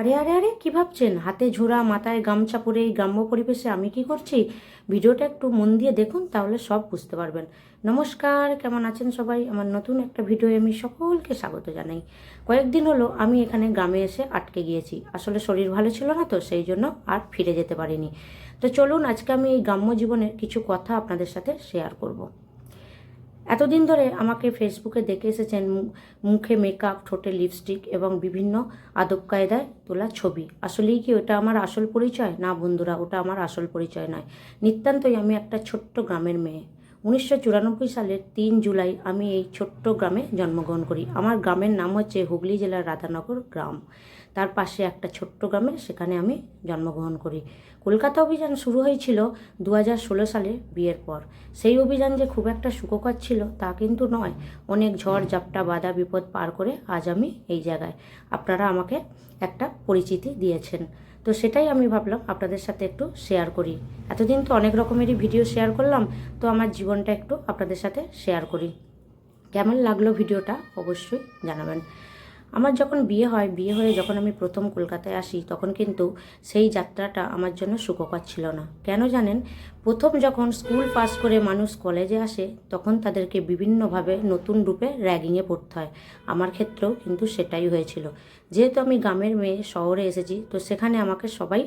আরে আরে আরে, কি ভাবছেন? হাতে ঝোড়া, মাথায় গামছা পরে এই গ্রাম্য পরিবেশে আমি কি করছি? ভিডিওটা একটু মন দিয়ে দেখুন, তাহলে সব বুঝতে পারবেন। নমস্কার, কেমন আছেন সবাই? আমার নতুন একটা ভিডিও আমি সকলকে স্বাগত জানাই। কয়েকদিন হলো আমি এখানে গ্রামে এসে আটকে গিয়েছি। আসলে শরীর ভালো ছিল না তো, সেই জন্য আর ফিরে যেতে পারিনি। তো চলুন, আজকে আমি এই গ্রাম্য জীবনের কিছু কথা আপনাদের সাথে শেয়ার করব। এতদিন ধরে আমাকে ফেসবুকে দেখে এসেছেন মুখে মেকআপ ঠোঁটে লিপস্টিক এবং বিভিন্ন আদব কায়দায় তোলা ছবি। আসলেই কি ওটা আমার আসল পরিচয়? না বন্ধুরা, ওটা আমার আসল পরিচয় নয়। নিতান্তই আমি একটা ছোট্ট গ্রামের মেয়ে। উনিশশো চুরানব্বই সালের তিন জুলাই আমি এই ছোট্ট গ্রামে জন্মগ্রহণ করি। আমার গ্রামের নাম হচ্ছে হুগলি জেলার রাধানগর গ্রাম। তার পাশে একটা ছোট্ট গ্রামে সেখানে আমি জন্মগ্রহণ করি। কলকাতা অভিযান শুরু হয়েছিল দু ষোলো সালে বিয়ের পর। সেই অভিযান যে খুব একটা সুখকর ছিল তা কিন্তু নয়। অনেক ঝড়, ঝাপটা, বাধা, বিপদ পার করে আজ আমি এই জায়গায়। আপনারা আমাকে একটা পরিচিতি দিয়েছেন। তো সেটাই আমি ভাবলাম আপনাদের সাথে একটু শেয়ার করি। এতদিন তো অনেক রকমেরই ভিডিও শেয়ার করলাম, তো আমার জীবনটা একটু আপনাদের সাথে শেয়ার করি। কেমন লাগল ভিডিওটা অবশ্যই জানাবেন। আমার যখন বিয়ে হয়, বিয়ে হয়ে যখন আমি প্রথম কলকাতায় আসি, তখন কিন্তু সেই যাত্রাটা আমার জন্য সুখকর ছিল না। কেন জানেন? প্রথম যখন স্কুল পাস করে মানুষ কলেজে আসে, তখন তাদেরকে বিভিন্নভাবে নতুন রূপে র্যাগিংয়ে পড়তে হয়। আমার ক্ষেত্রেও কিন্তু সেটাই হয়েছিল। যেহেতু আমি গ্রামের মেয়ে, শহরে এসেছি, তো সেখানে আমাকে সবাই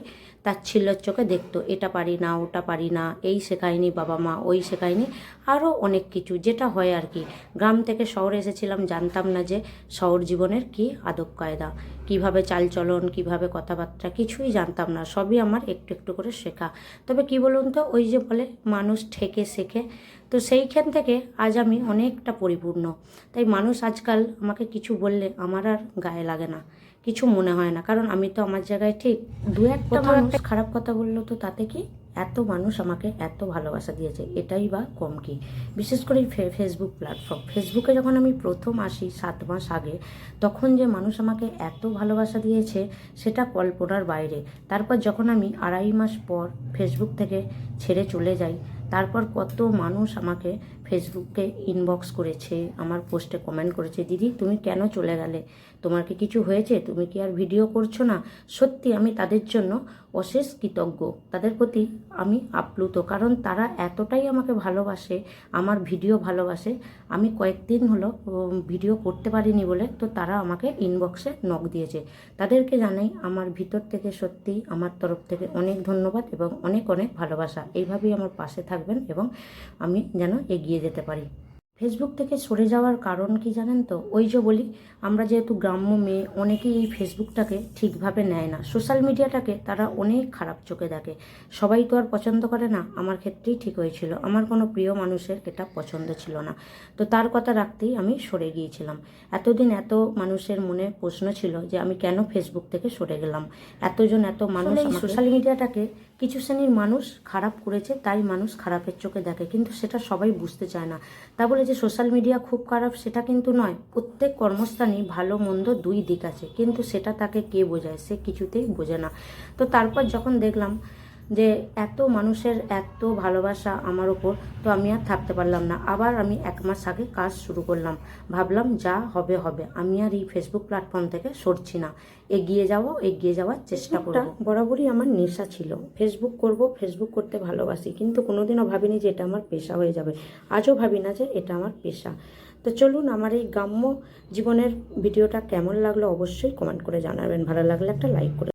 তার তাচ্ছিল্যর চোখে দেখতো। এটা পারি না, ওটা পারি না, এই শেখায়নি বাবা মা, ওই শেখায়নি আরও অনেক কিছু, যেটা হয় আর কি। গ্রাম থেকে শহরে এসেছিলাম, জানতাম না যে শহর জীবনের কি আদব কায়দা কীভাবে চালচলন কীভাবে কথাবার্তা কিছুই জানতাম না সবই আমার একটু একটু করে শেখা। তবে কি বলুন তো ওই যে বলে মানুষ ঠেকে শেখে তো সেইখান থেকে আজ আমি অনেকটা পরিপূর্ণ। তাই মানুষ আজকাল আমাকে কিছু বললে আমার আর গায়ে লাগে না কিছু মনে হয় না। কারণ আমি তো আমার জায়গায় ঠিক দু একটা মানুষ খারাপ কথা বলল তো তাতে কি? এত মানুষ আমাকে এত ভালোবাসা দিয়েছে, এটাই বা কম কি? বিশেষ করে ফেসবুক প্ল্যাটফর্ম ফেসবুকে যখন আমি প্রথম আসি সাত মাস আগে, তখন যে মানুষ আমাকে এত ভালোবাসা দিয়েছে, সেটা কল্পনার বাইরে। তারপর যখন আমি আড়াই মাস পর ফেসবুক থেকে ছেড়ে চলে যাই, তারপর কত মানুষ আমাকে ফেসবুকে ইনবক্স করেছে, আমার পোস্টে কমেন্ট করেছে, দিদি, তুমি কেন চলে গেলে? তোমার কি কিছু হয়েছে? তুমি কি আর ভিডিও করছ না? সত্যি আমি তাদের জন্য অশেষ কৃতজ্ঞ। তাদের প্রতি আমি আপ্লুত, কারণ তারা এতটাই আমাকে ভালোবাসে, আমার ভিডিও ভালোবাসে। আমি কয়েকদিন হলো ভিডিও করতে পারিনি বলে তো তারা আমাকে ইনবক্সে নক দিয়েছে। তাদেরকে জানাই আমার ভিতর থেকে সত্যি আমার তরফ থেকে অনেক ধন্যবাদ এবং অনেক অনেক ভালোবাসা। এইভাবেই আমার পাশে থাকবেন এবং আমি যেন এগিয়ে যেতে পারি ফেসবুক থেকে সরে যাওয়ার কারণ কি জানেন তো? ওই যে বলি আমরা যেহেতু গ্রাম্য মেয়ে অনেকেই এই ফেসবুকটাকে ঠিকভাবে নেয় না। সোশ্যাল মিডিয়াটাকে তারা অনেক খারাপ চোখে দেখে। সবাই তো আর পছন্দ করে না আমার ক্ষেত্রেই ঠিক হয়েছিল। আমার কোনো প্রিয় মানুষের এটা পছন্দ ছিল না। তো তার কথা রাখতেই আমি সরে গিয়েছিলাম। এতদিন এত মানুষের মনে প্রশ্ন ছিল যে আমি কেন ফেসবুক থেকে সরে গেলাম? এতজন এত মানুষ সোশ্যাল মিডিয়াটাকে কিছু শ্রেণির মানুষ খারাপ করেছে তাই মানুষ খারাপের চোখে দেখে। কিন্তু সেটা সবাই বুঝতে চায় না। তা বলে যে সোশ্যাল মিডিয়া খুব খারাপ, সেটা কিন্তু নয়। প্রত্যেক কর্মস্থানে ভালো মন্দ দুই দিক আছে। কিন্তু সেটা তাকে কে বোঝায়? সে কিছুতেই বোঝে না। তো তারপর যখন দেখলাম যে এত মানুষের এত ভালোবাসা আমার ওপর তো আমি আর থাকতে পারলাম না। আবার আমি এক মাস আগে কাজ শুরু করলাম। ভাবলাম যা হবে হবে। আমি আর এই ফেসবুক প্ল্যাটফর্ম থেকে সরছি না। এগিয়ে যাব এগিয়ে যাওয়ার চেষ্টা করব। বরাবরই আমার নেশা ছিল। ফেসবুক করব ফেসবুক করতে ভালোবাসি। কিন্তু কোনোদিনও ভাবিনি যে এটা আমার পেশা হয়ে যাবে। আজও ভাবি না যে এটা আমার পেশা। তো চলুন আমার এই গ্রাম্য জীবনের ভিডিওটা কেমন লাগল অবশ্যই কমেন্ট করে জানাবেন। ভালো লাগলে একটা লাইক করে